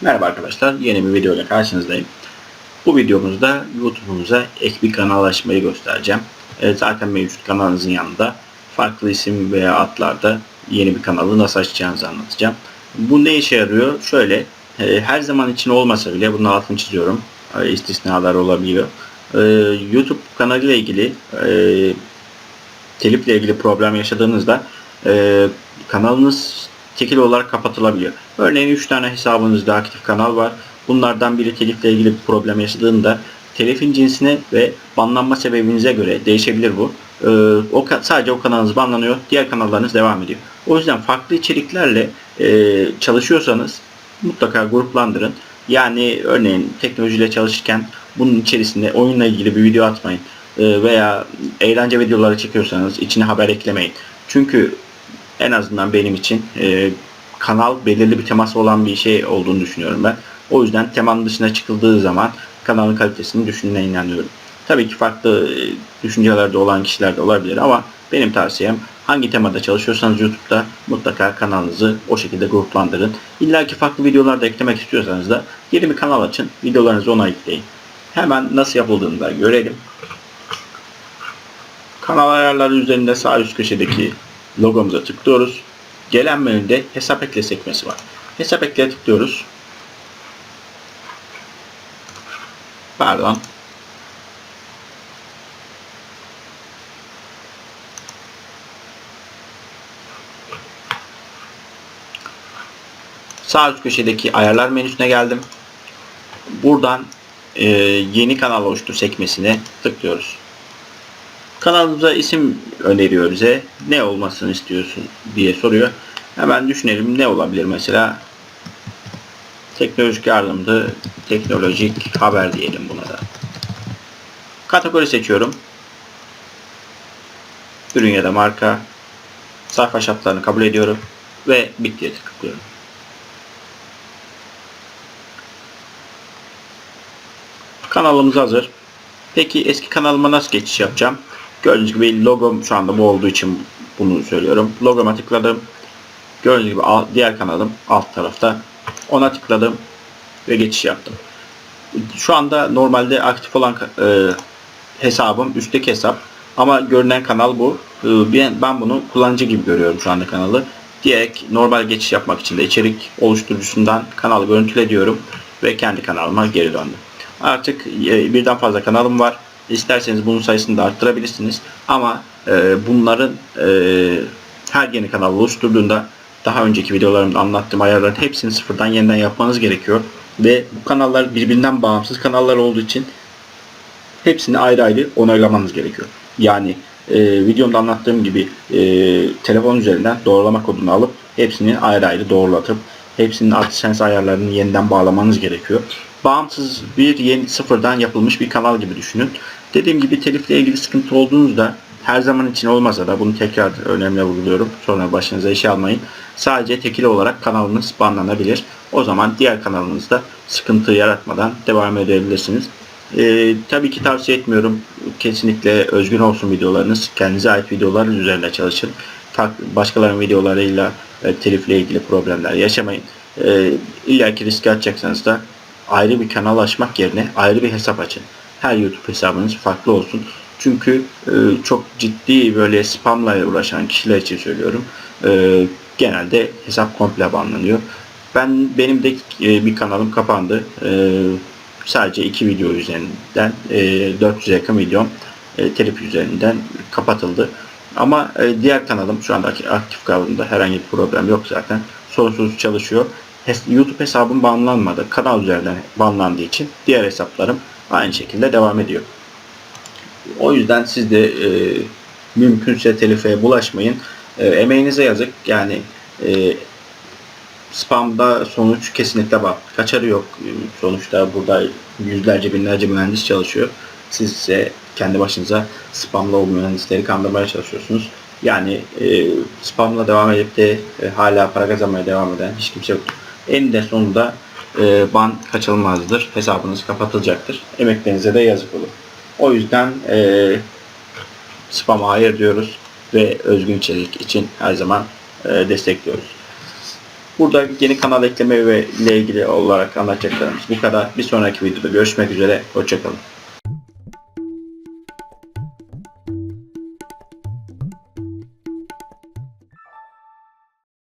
Merhaba arkadaşlar, yeni bir video ile karşınızdayım. Bu videomuzda YouTube'umuza ek bir kanal açmayı göstereceğim. E, zaten mevcut kanalınızın yanında farklı isim veya adlarda yeni bir kanalı nasıl açacağınızı anlatacağım. Bu ne işe yarıyor? Şöyle, e, her zaman için olmasa bile bunun altını çiziyorum. E, istisnalar olabiliyor. E, YouTube kanalıyla ilgili e, telifle ilgili problem yaşadığınızda e, kanalınız tekil olarak kapatılabiliyor. Örneğin 3 tane hesabınızda aktif kanal var. Bunlardan biri telifle ilgili bir problem yaşadığında telifin cinsine ve banlanma sebebinize göre değişebilir bu. Ee, o sadece o kanalınız banlanıyor, diğer kanallarınız devam ediyor. O yüzden farklı içeriklerle e, çalışıyorsanız mutlaka gruplandırın. Yani örneğin teknolojiyle çalışırken bunun içerisinde oyunla ilgili bir video atmayın. Ee, veya eğlence videoları çekiyorsanız içine haber eklemeyin. Çünkü en azından benim için e, kanal belirli bir teması olan bir şey olduğunu düşünüyorum ben. O yüzden temanın dışına çıkıldığı zaman kanalın kalitesinin düştüğüne inanıyorum. Tabii ki farklı e, düşüncelerde olan kişiler de olabilir ama benim tavsiyem hangi temada çalışıyorsanız YouTube'da mutlaka kanalınızı o şekilde gruplandırın. İlla ki farklı videolar da eklemek istiyorsanız da yeni bir kanal açın. Videolarınızı ona ekleyin. Hemen nasıl yapıldığını da görelim. Kanal ayarları üzerinde sağ üst köşedeki logomuza tıklıyoruz. Gelen menüde hesap ekle sekmesi var. Hesap ekle tıklıyoruz. Pardon. Sağ üst köşedeki ayarlar menüsüne geldim. Buradan e, yeni kanal oluştur sekmesine tıklıyoruz. Kanalımıza isim öneriyor bize. Ne olmasını istiyorsun diye soruyor. Hemen düşünelim ne olabilir mesela. Teknolojik yardımdı. Teknolojik haber diyelim buna da. Kategori seçiyorum. Ürün ya da marka. Sayfa şartlarını kabul ediyorum. Ve bittiye tıklıyorum. Kanalımız hazır. Peki eski kanalıma nasıl geçiş yapacağım? Gördüğünüz gibi logom şu anda bu olduğu için bunu söylüyorum. Logoma tıkladım. Gördüğünüz gibi diğer kanalım alt tarafta. Ona tıkladım ve geçiş yaptım. Şu anda normalde aktif olan e, hesabım üstteki hesap ama görünen kanal bu. E, ben, bunu kullanıcı gibi görüyorum şu anda kanalı. Direkt normal geçiş yapmak için de içerik oluşturucusundan kanalı görüntüle diyorum ve kendi kanalıma geri döndüm. Artık e, birden fazla kanalım var. İsterseniz bunun sayısını da arttırabilirsiniz. Ama e, bunların e, her yeni kanal oluşturduğunda daha önceki videolarımda anlattığım ayarların hepsini sıfırdan yeniden yapmanız gerekiyor. Ve bu kanallar birbirinden bağımsız kanallar olduğu için hepsini ayrı ayrı onaylamanız gerekiyor. Yani e, videomda anlattığım gibi e, telefon üzerinden doğrulama kodunu alıp hepsini ayrı ayrı doğrulatıp hepsinin AdSense ayarlarını yeniden bağlamanız gerekiyor. Bağımsız bir yeni sıfırdan yapılmış bir kanal gibi düşünün. Dediğim gibi telifle ilgili sıkıntı olduğunuzda her zaman için olmasa da bunu tekrar önemli vurguluyorum. Sonra başınıza işe almayın. Sadece tekil olarak kanalınız banlanabilir. O zaman diğer kanalınızda sıkıntı yaratmadan devam edebilirsiniz. Ee, tabii ki tavsiye etmiyorum. Kesinlikle özgün olsun videolarınız. Kendinize ait videolar üzerinde çalışın. Başkalarının videolarıyla e, telifle ilgili problemler yaşamayın. E, İlla ki riske atacaksanız da ayrı bir kanal açmak yerine ayrı bir hesap açın. Her YouTube hesabınız farklı olsun. Çünkü e, çok ciddi böyle spamla uğraşan kişiler için söylüyorum. E, genelde hesap komple banlanıyor. Ben benim de e, bir kanalım kapandı. E, sadece iki video üzerinden e, 400'e yakın videom e, telif üzerinden kapatıldı. Ama e, diğer kanalım şu andaki aktif kaldığında herhangi bir problem yok zaten. Sorunsuz çalışıyor. YouTube hesabım banlanmadı. Kanal üzerinden banlandığı için diğer hesaplarım aynı şekilde devam ediyor. O yüzden siz de e, mümkünse telife bulaşmayın. E, emeğinize yazık. Yani e, spamda sonuç kesinlikle bak. Kaçarı yok. Sonuçta burada yüzlerce binlerce mühendis çalışıyor. Siz ise kendi başınıza spamla o mühendisleri kandırmaya çalışıyorsunuz. Yani e, spamla devam edip de e, hala para kazanmaya devam eden hiç kimse yok. Eninde sonunda e, ban kaçınılmazdır. Hesabınız kapatılacaktır. Emeklerinize de yazık olur. O yüzden e, spam'a hayır diyoruz ve özgün içerik için her zaman e, destekliyoruz. Burada yeni kanal ekleme ve ile ilgili olarak anlatacaklarımız bu kadar. Bir sonraki videoda görüşmek üzere. Hoşçakalın.